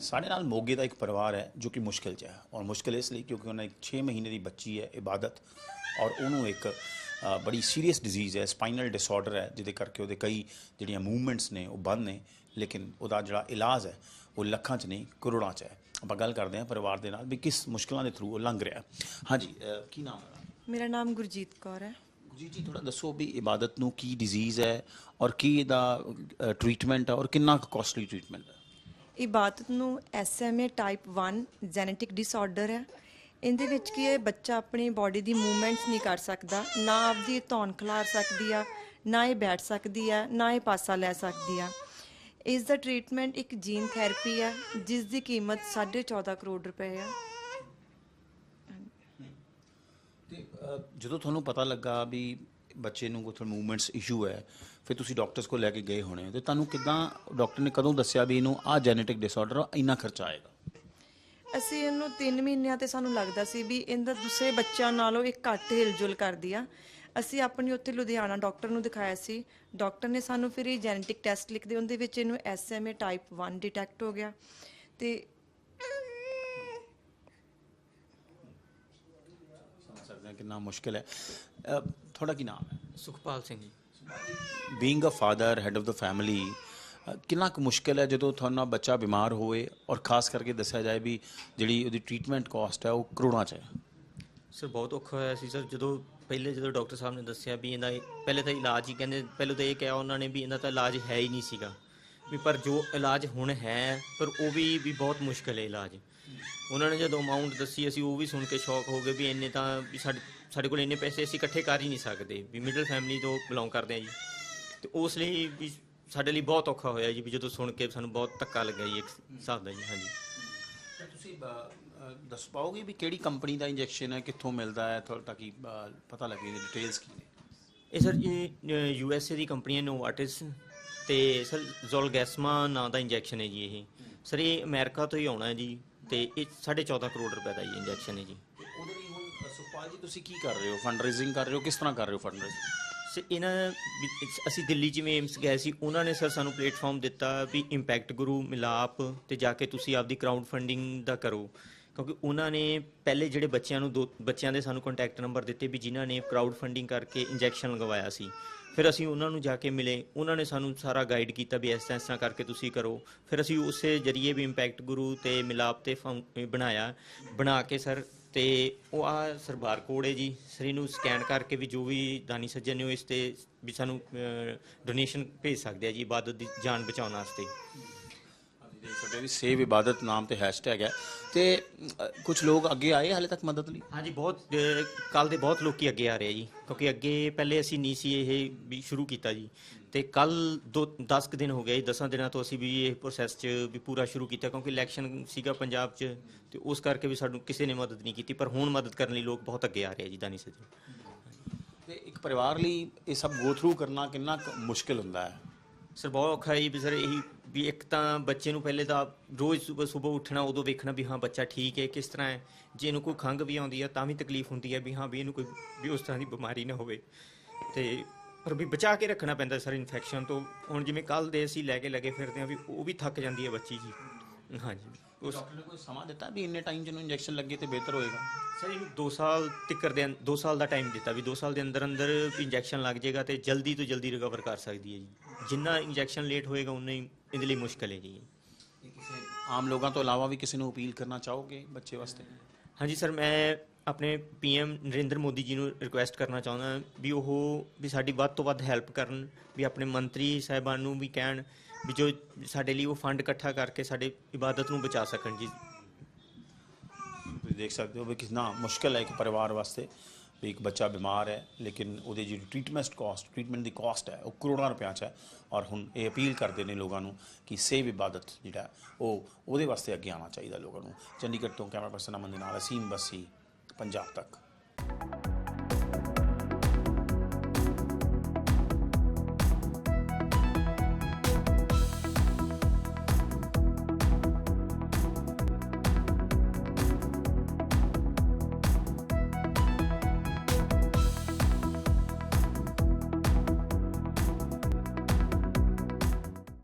ਸਾਡੇ ਨਾਲ ਮੋਗੇ ਦਾ ਇੱਕ ਪਰਿਵਾਰ ਹੈ ਜੋ ਕਿ ਮੁਸ਼ਕਿਲ 'ਚ ਹੈ ਔਰ ਮੁਸ਼ਕਿਲ ਇਸ ਲਈ ਕਿਉਂਕਿ ਉਹਨਾਂ ਇੱਕ 6 ਮਹੀਨੇ ਦੀ ਬੱਚੀ ਹੈ ਇਬਾਦਤ ਔਰ ਉਹਨੂੰ ਇੱਕ ਬੜੀ ਸੀਰੀਅਸ ਡਿਜ਼ੀਜ਼ ਹੈ ਸਪਾਈਨਲ ਡਿਸਆਰਡਰ ਹੈ ਜਿਹਦੇ ਕਰਕੇ ਉਹਦੇ ਕਈ ਜਿਹੜੀਆਂ ਮੂਵਮੈਂਟਸ ਨੇ ਉਹ ਬੰਦ ਨੇ ਲੇਕਿਨ ਉਹਦਾ ਜਿਹੜਾ ਇਲਾਜ ਹੈ ਉਹ ਲੱਖਾਂ 'ਚ ਨਹੀਂ ਕਰੋੜਾਂ 'ਚ ਹੈ। ਆਪਾਂ ਗੱਲ ਕਰਦੇ ਹਾਂ ਪਰਿਵਾਰ ਦੇ ਨਾਲ ਵੀ ਕਿਸ ਮੁਸ਼ਕਲਾਂ ਦੇ ਥਰੂ ਉਹ ਲੰਘ ਰਿਹਾ ਹਾਂਜੀ ਕੀ ਨਾਮ ਹੈ? ਮੇਰਾ ਨਾਮ ਗੁਰਜੀਤ ਕੌਰ ਹੈ। ਜੀ ਜੀ ਥੋੜਾ ਦੱਸੋ ਵੀ ਇਬਾਦਤ ਨੂੰ ਕੀ ਡਿਜ਼ੀਜ਼ ਹੈ ਔਰ ਕੀ ਇਹਦਾ ਟ੍ਰੀਟਮੈਂਟ ਹੈ ਔਰ ਕਿੰਨਾ ਕਾਸਟਲੀ ਟ੍ਰੀਟਮੈਂਟ ਹੈ? ਇਬਾਦਤ ਨੂੰ SMA ਟਾਈਪ 1 ਜੈਨੇਟਿਕ ਡਿਸਆਰਡਰ ਹੈ। ਇਹਦੇ ਵਿੱਚ ਕੀ ਹੈ, ਬੱਚਾ ਆਪਣੀ ਬਾਡੀ ਦੀ ਮੂਵਮੈਂਟਸ ਨਹੀਂ ਕਰ ਸਕਦਾ, ਨਾ ਆਪਦੀ ਧੌਣ ਖਿਲਾਰ ਸਕਦੀ ਆ, ਨਾ ਇਹ ਬੈਠ ਸਕਦੀ ਆ, ਨਾ ਇਹ ਪਾਸਾ ਲੈ ਸਕਦੀ ਆ। ਇਸ ਦਾ ਟ੍ਰੀਟਮੈਂਟ ਇੱਕ ਜੀਨ ਥੈਰੇਪੀ ਹੈ, ਜਿਸ ਦੀ ਕੀਮਤ 14.5 ਕਰੋੜ ਰੁਪਏ ਆ। ਜਦੋਂ ਤੁਹਾਨੂੰ ਪਤਾ ਲੱਗਾ ਵੀ ਬੱਚੇ ਨੂੰ ਕੋਈ ਮੂਵਮੈਂਟਸ ਇਸ਼ੂ ਹੈ ਫਿਰ ਤੁਸੀਂ ਡਾਕਟਰਸ ਕੋਲ ਲੈ ਕੇ ਗਏ ਹੋਣੇ ਤੇ ਤੁਹਾਨੂੰ ਕਿਦਾਂ ਡਾਕਟਰ ਨੇ ਕਦੋਂ ਦੱਸਿਆ ਵੀ ਇਹਨੂੰ ਆਹ ਜੈਨੇਟਿਕ ਡਿਸਆਰਡਰ ਇੰਨਾ ਖਰਚਾ ਆਏਗਾ? ਅਸੀਂ ਇਹਨੂੰ 3 ਮਹੀਨਿਆਂ ਤੇ ਸਾਨੂੰ ਲੱਗਦਾ ਸੀ ਵੀ ਇਹਦਾ ਦੂਸਰੇ ਬੱਚਿਆਂ ਨਾਲੋਂ ਇਹ ਘੱਟ ਹਿਲਜੁਲ ਕਰਦੀ ਆ। ਅਸੀਂ ਆਪਣੀ ਉੱਥੇ ਲੁਧਿਆਣਾ ਡਾਕਟਰ ਨੂੰ ਦਿਖਾਇਆ ਸੀ। ਡਾਕਟਰ ਨੇ ਸਾਨੂੰ ਫਿਰ ਇਹ ਜੈਨੇਟਿਕ ਟੈਸਟ ਲਿਖਦੇ ਉਹਦੇ ਵਿੱਚ ਇਹਨੂੰ SMA ਟਾਈਪ 1 ਡਿਟੈਕਟ ਹੋ ਗਿਆ ਤੇ ਸਮਝ ਸਕਦੇ ਹਾਂ ਕਿੰਨਾ ਮੁਸ਼ਕਿਲ ਹੈ। ਤੁਹਾਡਾ ਕੀ ਨਾਮ ਹੈ? Sukhpal Singh ji. Being a father head of the family ਕਿੰਨਾ ਕੁ ਮੁਸ਼ਕਿਲ ਹੈ ਜਦੋਂ ਤੁਹਾਨੂੰ ਬੱਚਾ ਬਿਮਾਰ ਹੋਵੇ ਔਰ ਖਾਸ ਕਰਕੇ ਦੱਸਿਆ ਜਾਏ ਵੀ ਜਿਹੜੀ ਉਹਦੀ ਟ੍ਰੀਟਮੈਂਟ ਕਾਸਟ ਹੈ ਉਹ ਕਰੋੜਾਂ ਚ ਹੈ। ਸਰ, ਬਹੁਤ ਔਖਾ ਹੋਇਆ ਸੀ ਸਰ, ਜਦੋਂ ਪਹਿਲੇ ਜਦੋਂ ਡਾਕਟਰ ਸਾਹਿਬ ਨੇ ਦੱਸਿਆ ਵੀ ਇਹਦਾ ਪਹਿਲੇ ਤਾਂ ਇਲਾਜ ਹੀ ਕਹਿੰਦੇ, ਪਹਿਲੇ ਤਾਂ ਇਹ ਕਿਹਾ ਉਹਨਾਂ ਨੇ ਵੀ ਇਹਦਾ ਤਾਂ ਇਲਾਜ ਹੈ ਹੀ ਨਹੀਂ ਸੀਗਾ। ਵੀ ਪਰ ਜੋ ਇਲਾਜ ਹੁਣ ਹੈ, ਪਰ ਉਹ ਵੀ ਵੀ ਬਹੁਤ ਮੁਸ਼ਕਲ ਹੈ ਇਲਾਜ। ਉਹਨਾਂ ਨੇ ਜਦੋਂ ਅਮਾਉਂਟ ਦੱਸੀ, ਅਸੀਂ ਉਹ ਵੀ ਸੁਣ ਕੇ ਸ਼ੌਕ ਹੋ ਗਏ ਵੀ ਇੰਨੇ ਤਾਂ ਵੀ ਸਾਡੇ ਸਾਡੇ ਕੋਲ ਇੰਨੇ ਪੈਸੇ ਅਸੀਂ ਇਕੱਠੇ ਕਰ ਹੀ ਨਹੀਂ ਸਕਦੇ। ਵੀ ਮਿਡਲ ਫੈਮਿਲੀ ਤੋਂ ਬਿਲੋਂਗ ਕਰਦੇ ਆ ਜੀ। ਤੇ ਉਸ ਲਈ ਵੀ ਸਾਡੇ ਲਈ ਬਹੁਤ ਔਖਾ ਹੋਇਆ ਜੀ ਵੀ ਜਦੋਂ ਸੁਣ ਕੇ ਸਾਨੂੰ ਬਹੁਤ ਧੱਕਾ ਲੱਗਾ ਜੀ ਇੱਕ ਹਿਸਾਬ ਦਾ ਜੀ ਹਾਂਜੀ। ਤਾਂ ਤੁਸੀਂ ਦੱਸ ਪਾਓਗੇ ਵੀ ਕਿਹੜੀ ਕੰਪਨੀ ਦਾ ਇੰਜੈਕਸ਼ਨ ਹੈ ਕਿੱਥੋਂ ਮਿਲਦਾ ਹੈ ਥੋੜਾ ਤਾਂ ਕਿ ਪਤਾ ਲੱਗੇ ਡਿਟੇਲਸ ਕੀ ਨੇ? ਇਹ ਸਰ ਯੂ ਐਸ ਏ ਦੀ ਕੰਪਨੀ ਹੈ ਨੋਵਾਟਿਸ ਤੇ ਸਰ ਜ਼ੋਲਗੈਸਮਾ ਨਾਂ ਦਾ ਇੰਜੈਕਸ਼ਨ ਹੈ ਜੀ ਇਹ। ਸਰ ਇਹ ਅਮਰੀਕਾ ਤੋਂ ਹੀ ਆਉਣਾ ਹੈ ਜੀ ਤੇ ਇਹ 14.5 ਕਰੋੜ ਰੁਪਏ ਦਾ ਜੀ ਇੰਜੈਕਸ਼ਨ ਹੈ ਜੀ। ਹੁਣ ਜੀ, ਤੁਸੀਂ ਕੀ ਕਰ ਰਹੇ ਹੋ? ਫੰਡ ਰੇਜ਼ਿੰਗ ਕਰ ਰਹੇ ਹੋ? ਕਿਸ ਤਰ੍ਹਾਂ ਕਰ ਰਹੇ ਹੋ ਫੰਡ ਰੇਜ਼ਿੰਗ ਸਰ ਇਹਨਾਂ ਵੀ- ਅਸੀਂ ਦਿੱਲੀ ਜਿਵੇਂ ਏਮਸ ਗਏ ਸੀ, ਉਹਨਾਂ ਨੇ ਸਰ ਸਾਨੂੰ ਪਲੇਟਫਾਰਮ ਦਿੱਤਾ ਵੀ ਇੰਪੈਕਟ ਗੁਰੂ ਮਿਲਾਪ ਤੇ ਜਾ ਕੇ ਤੁਸੀਂ ਆਪਦੀ ਕਰਾਊਡ ਫੰਡਿੰਗ ਦਾ ਕਰੋ। ਕਿਉਂਕਿ ਉਹਨਾਂ ਨੇ ਪਹਿਲੇ ਜਿਹੜੇ ਬੱਚਿਆਂ ਨੂੰ ਦੋ, ਬੱਚਿਆਂ ਦੇ ਸਾਨੂੰ ਕੰਟੈਕਟ ਨੰਬਰ ਦਿੱਤੇ ਵੀ ਜਿਨ੍ਹਾਂ ਨੇ ਕਰਾਊਡ ਫੰਡਿੰਗ ਕਰਕੇ ਇੰਜੈਕਸ਼ਨ ਲਗਵਾਇਆ ਸੀ। ਫਿਰ ਅਸੀਂ ਉਹਨਾਂ ਨੂੰ ਜਾ ਕੇ ਮਿਲੇ, ਉਹਨਾਂ ਨੇ ਸਾਨੂੰ ਸਾਰਾ ਗਾਈਡ ਕੀਤਾ ਵੀ ਇਸ ਤਰ੍ਹਾਂ ਇਸ ਤਰ੍ਹਾਂ ਕਰਕੇ ਤੁਸੀਂ ਕਰੋ। ਫਿਰ ਅਸੀਂ ਉਸੇ ਜਰੀਏ ਵੀ ਇੰਪੈਕਟ ਗੁਰੂ ਤੇ ਮਿਲਾਪ ਤੇ ਫਾਊਂ- ਬਣਾਇਆ। ਬਣਾ ਕੇ ਸਰ ਤੇ ਉਹ ਆ ਸਰ ਬਾਰਕੋਡ ਹੈ ਜੀ। ਸਰ ਇਹਨੂੰ ਸਕੈਨ ਕਰਕੇ ਵੀ ਜੋ ਵੀ ਦਾਨੀ ਸੱਜਣ ਨੇ ਉਹ ਇਸ ਤੇ ਵੀ ਸਾਨੂੰ ਡੋਨੇਸ਼ਨ ਭੇਜ ਸਕਦੇ ਆ ਜੀ ਇਬਾਦਤ ਦੀ ਜਾਨ ਬਚਾਉਣ ਵਾਸਤੇ। ਦੇਖ ਸਕਦੇ ਵੀ ਸੇਵ ਇਬਾਦਤ ਨਾਮ ਤੇ ਹੈਸ਼ਟੈਗ ਹੈ। ਤੇ ਕੁਝ ਲੋਕ ਅੱਗੇ ਆਏ ਹਾਲੇ ਤੱਕ ਮਦਦ ਲਈ? ਹਾਂਜੀ ਬਹੁਤ ਕੱਲ ਦੇ ਬਹੁਤ ਲੋਕੀ ਅੱਗੇ ਆ ਰਹੇ ਆ ਜੀ। ਕਿਉਂਕਿ ਅੱਗੇ ਪਹਿਲੇ ਅਸੀਂ ਨਹੀਂ ਸੀ ਇਹ ਵੀ ਸ਼ੁਰੂ ਕੀਤਾ ਜੀ। ਤੇ ਕੱਲ ਦੋ 10 ਕੁ ਦਿਨ ਹੋ ਗਏ 10 ਦਿਨਾਂ ਤੋਂ ਅਸੀਂ ਵੀ ਇਹ ਪ੍ਰੋਸੈਸ 'ਚ ਵੀ ਪੂਰਾ ਸ਼ੁਰੂ ਕੀਤਾ ਕਿਉਂਕਿ ਇਲੈਕਸ਼ਨ ਸੀਗਾ ਪੰਜਾਬ 'ਚ ਤੇ ਉਸ ਕਰਕੇ ਵੀ ਸਾਨੂੰ ਕਿਸੇ ਨੇ ਮਦਦ ਨਹੀਂ ਕੀਤੀ ਪਰ ਹੁਣ ਮਦਦ ਕਰਨ ਲਈ ਲੋਕ ਬਹੁਤ ਅੱਗੇ ਆ ਰਹੇ ਆ ਜੀ ਦਾਨੀ ਸੱਜਣ ਤੇ ਇੱਕ ਪਰਿਵਾਰ ਲਈ ਇਹ ਸਭ ਗੋ ਥਰੂ ਕਰਨਾ ਕਿੰਨਾ ਮੁਸ਼ਕਿਲ ਹੁੰਦਾ ਹੈ? ਸਰ ਬਹੁਤ ਔਖਾ ਹੈ ਵੀ ਸਰ ਇਹੀ ਵੀ ਇੱਕ ਤਾਂ ਬੱਚੇ ਨੂੰ ਪਹਿਲੇ ਤਾਂ ਰੋਜ਼ ਸਵੇਰ ਸਵੇਰ ਉੱਠਣਾ ਉਦੋਂ ਵੇਖਣਾ ਵੀ ਹਾਂ ਬੱਚਾ ਠੀਕ ਹੈ ਕਿਸ ਤਰ੍ਹਾਂ ਹੈ ਜੇ ਇਹਨੂੰ ਕੋਈ ਖੰਘ ਵੀ ਆਉਂਦੀ ਹੈ ਤਾਂ ਵੀ ਤਕਲੀਫ ਹੁੰਦੀ ਹੈ ਵੀ ਹਾਂ ਵੀ ਇਹਨੂੰ ਕੋਈ ਵੀ ਉਸ ਤਰ੍ਹਾਂ ਦੀ ਬਿਮਾਰੀ ਨਾ ਹੋਵੇ। ਤੇ ਪਰ ਵੀ ਬਚਾ ਕੇ ਰੱਖਣਾ ਪੈਂਦਾ ਸਰ ਇਨਫੈਕਸ਼ਨ ਤੋਂ। ਹੁਣ ਜਿਵੇਂ ਕੱਲ ਦੇ ਅਸੀਂ ਲੈ ਕੇ ਲੱਗੇ ਫਿਰਦੇ ਹਾਂ ਵੀ ਉਹ ਵੀ ਥੱਕ ਜਾਂਦੀ ਹੈ ਬੱਚੀ ਜੀ। ਹਾਂਜੀ। ਉਸ ਡਾਕਟਰ ਨੇ ਕੋਈ ਸਮਾਂ ਦਿੱਤਾ ਵੀ ਇੰਨੇ ਟਾਈਮ ਜਿਹਨੂੰ ਇੰਜੈਕਸ਼ਨ ਲੱਗੇ ਤੇ ਬਿਹਤਰ ਹੋਏਗਾ? ਸਰ ਇਹਨੂੰ 2 ਸਾਲ ਤੱਕਰ ਦੇ 2 ਸਾਲ ਦਾ ਟਾਈਮ ਦਿੱਤਾ ਵੀ 2 ਸਾਲ ਦੇ ਅੰਦਰ ਅੰਦਰ ਇੰਜੈਕਸ਼ਨ ਲੱਗ ਜਾਏਗਾ ਤੇ ਜਲਦੀ ਤੋਂ ਜਲਦੀ ਰਿਕਵਰ ਕਰ ਸਕਦੀ ਹੈ ਜੀ। ਜਿੰਨਾ ਇੰਜੈਕਸ਼ਨ ਲੇਟ ਹੋਏਗਾ ਉਨਾ ਹੀ ਇਹਦੇ ਲਈ ਮੁਸ਼ਕਲ ਹੈ। ਜੀ ਆਮ ਲੋਕਾਂ ਤੋਂ ਇਲਾਵਾ ਵੀ ਕਿਸੇ ਨੂੰ ਅਪੀਲ ਕਰਨਾ ਚਾਹੋਗੇ ਬੱਚੇ ਵਾਸਤੇ? ਹਾਂਜੀ ਸਰ ਮੈਂ ਆਪਣੇ ਪੀਐਮ ਨਰਿੰਦਰ ਮੋਦੀ ਜੀ ਨੂੰ ਰਿਕੁਐਸਟ ਕਰਨਾ ਚਾਹੁੰਦਾ ਵੀ ਉਹ, ਵੀ ਸਾਡੀ ਵੱਧ ਤੋਂ ਵੱਧ ਹੈਲਪ ਕਰਨ, ਵੀ ਆਪਣੇ ਮੰਤਰੀ ਸਾਹਿਬਾਨ ਨੂੰ ਵੀ ਕਹਿਣ ਵੀ ਜੋ ਸਾਡੇ ਲਈ ਉਹ ਫੰਡ ਇਕੱਠਾ ਕਰਕੇ ਸਾਡੇ ਇਬਾਦਤ ਨੂੰ ਬਚਾ ਸਕਣ ਜੀ। ਤੁਸੀਂ ਦੇਖ ਸਕਦੇ ਹੋ ਵੀ ਕਿੰਨਾ ਮੁਸ਼ਕਲ ਹੈ ਇੱਕ ਪਰਿਵਾਰ ਵਾਸਤੇ ਵੀ ਇੱਕ ਬੱਚਾ ਬਿਮਾਰ ਹੈ, ਲੇਕਿਨ ਉਹਦੇ ਜਿਹੜੀ ਟ੍ਰੀਟਮੈਂਟ ਕਾਸਟ ਟ੍ਰੀਟਮੈਂਟ ਦੀ ਕਾਸਟ ਹੈ, ਉਹ ਕਰੋੜਾਂ ਰੁਪਿਆਂ 'ਚ ਹੈ ਔਰ ਹੁਣ ਇਹ ਅਪੀਲ ਕਰਦੇ ਨੇ ਲੋਕਾਂ ਨੂੰ ਕਿ ਸੇਵ ਇਬਾਦਤ ਜਿਹੜਾ ਉਹ ਉਹਦੇ ਵਾਸਤੇ ਅੱਗੇ ਆਉਣਾ ਚਾਹੀਦਾ ਲੋਕਾਂ ਨੂੰ। ਚੰਡੀਗੜ੍ਹ ਤੋਂ ਕੈਮਰਾ ਪਰਸਨ ਅਮਨ ਦੇ ਨਾਲ ਅਸੀਮ ਬੱਸੀ। ਪੰਜਾਬ ਤੱਕ।